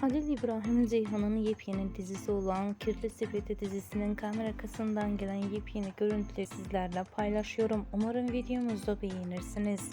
Halil İbrahim Ceyhan'ın yepyeni dizisi olan Kirli Sepeti dizisinin kamera arkasından gelen yepyeni görüntüleri sizlerle paylaşıyorum. Umarım videomuzu beğenirsiniz.